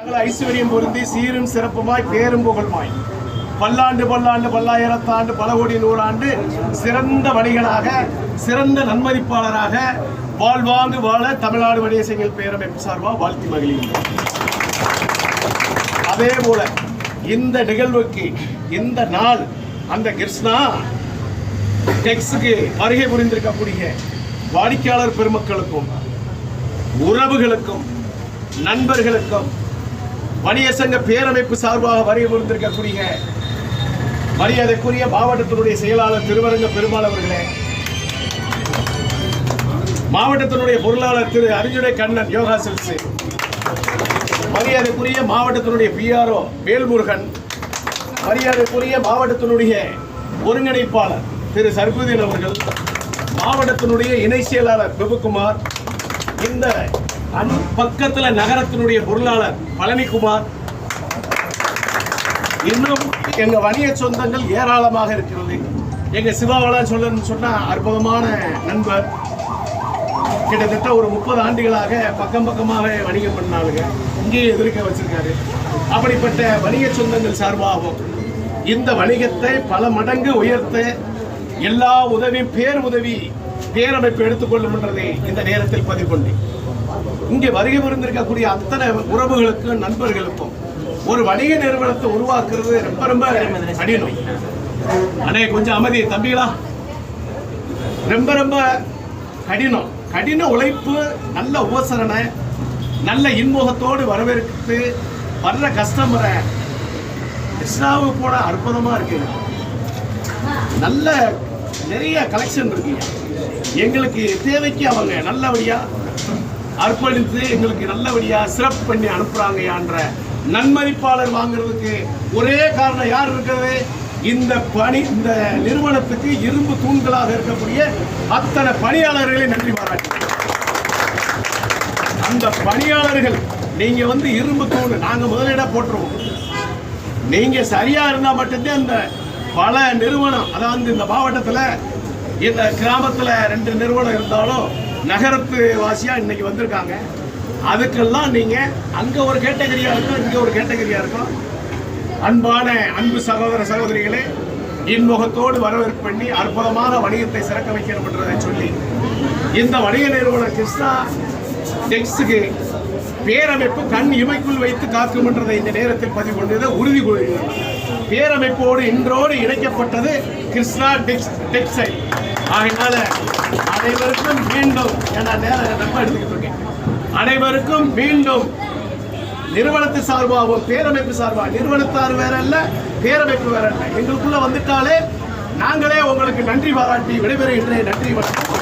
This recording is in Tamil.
ஐஸ்வர்யம் பொருந்தி சீரும் சிறப்புமாய் பேரும் புகழ்மாய் பல்லாண்டு பல்லாண்டு பல்லாயிரத்தாண்டு பல கோடி நூறாண்டு சிறந்த வணிகனாக சிறந்த நன்மதிப்பாளராக வாழ்வாங்கு வாழ தமிழ்நாடு வணிகசங்கள் பேரமைப்பு சார்பாக வாழ்த்தி மகிழ்கிறோம் அதே போல இந்த நிகழ்வுக்கு இந்த நாள் அந்த கிருஷ்ணா டெக்ஸுக்கு வருகை புரிந்திருக்கக்கூடிய வாடிக்கையாளர் பெருமக்களுக்கும் உறவுகளுக்கும் நண்பர்களுக்கும் வணிக சங்க பேரமைப்பு சார்பாக வருகை மரியாதைக்குரிய மாவட்டத்தினுடைய செயலாளர் திருவரங்க பெருமாள் அவர்களே. மாவட்டத்தினுடைய பொருளாளர் திரு அரிஞ்சுடை கண்ணன் யோகா செல்ஸ் மரியாதைக்குரிய மாவட்டத்தினுடைய பிஆர்ஓ வேல்முருகன். மரியாதைக்குரிய மாவட்டத்தினுடைய ஒருங்கிணைப்பாளர் திரு சர்புதீன் அவர்கள். மாவட்டத்தினுடைய இணை செயலாளர் பிரபுகுமார். இந்த அன் பக்கத்தில் நகரத்தினுடைய பொருளாளர் பழனிக்குமார் இன்னும் எங்க வணிக சொந்தங்கள் ஏராளமாக இருக்கிறது. எங்க சிவாவளம் சொல்லணும்னு சொன்னா அற்புதமான நண்பர். கிட்டத்தட்ட ஒரு முப்பது ஆண்டுகளாக பக்கம் பக்கமாக வணிகம் பண்ணாளுங்க. இங்கேயே எதிர்க்க வச்சிருக்காரு. அப்படிப்பட்ட வணிக சொந்தங்கள் சார்பாகவும் இந்த வணிகத்தை பல மடங்கு உயர்த்த எல்லா உதவியும் பேர் உதவி பேரமைப்பு எடுத்துக்கொள்ளும் என்றதை இந்த நேரத்தில் பதிவு கொண்டேன் இங்கே வருகை புரிந்திருக்கக்கூடிய அத்தனை உறவுகளுக்கும் நண்பர்களுக்கும் ஒரு வணிக நிறுவனத்தை உருவாக்குறது ரொம்ப ரொம்ப கடினம். அண்ணே கொஞ்சம் அமைதி தம்பிகளா. ரொம்ப ரொம்ப கடினம். கடின உழைப்பு நல்ல உபசரணை நல்ல இன்முகத்தோடு வரவேற்று வர்ற கஸ்டமரை கிருஷ்ணாவுக்கு போன அற்புதமாக இருக்குங்க நல்ல நிறைய கலெக்ஷன் இருக்குங்க எங்களுக்கு தேவைக்கு அவங்க நல்லபடியாக அர்ப்பணித்து எங்களுக்கு நல்லபடியாக சிறப்பு பண்ணி அனுப்புகிறாங்கயான்ற நன்மதிப்பாளர் வாங்குறதுக்கு ஒரே காரணம் யார் இருக்கிறது? இந்த பணி இந்த நிறுவனத்துக்கு இரும்பு தூண்களாக இருக்கக்கூடிய அத்தனை பணியாளர்களை நன்றி பாராட்டு அந்த பணியாளர்கள் நீங்க வந்து இரும்பு தூண் நாங்க முதலீடா போட்டுருவோம். நீங்க சரியா இருந்தா மட்டும்தான் அந்த பல நிறுவனம் அதாவது இந்த மாவட்டத்தில் இந்த கிராமத்தில் ரெண்டு நிறுவனம் இருந்தாலும் நகரத்து வாசியா இன்னைக்கு வந்திருக்காங்க. அதுக்கெல்லாம் நீங்க அங்க ஒரு கேட்டகரியா இருக்கும் இங்க ஒரு கேட்டகரியா இருக்கும் அன்பான அன்பு சகோதர சகோதரிகளே இன்முகத்தோடு வரவேற்பு பண்ணி அற்புதமான வணிகத்தை சிறக்க வைக்கணும் சொல்லி இந்த வணிக நிறுவனம் கிருஷ்ணா டெக்ஸுக்கு பேரமைப்பு கண் இமைக்குள் வைத்து காக்கும்ன்றதை இந்த நேரத்தில் பதிவு கொண்டதை உறுதி கொள்கிறது பேரமைப்போடு இன்றோடு இணைக்கப்பட்டது கிருஷ்ணா டெக்ஸ் டெக்ஸைல் ஆகினால அனைவருக்கும் மீண்டும் எடுத்துக்கிட்டு இருக்கேன். அனைவருக்கும் மீண்டும் நிறுவனத்து சார்பாகவும் பேரமைப்பு சார்பாக நிறுவனத்தார் வேற அல்ல பேரமைப்பு வேற அல்ல. எங்களுக்குள்ள வந்துட்டாலே நாங்களே உங்களுக்கு நன்றி பாராட்டி விடைபெறுகின்றேன். நன்றி வணக்கம்.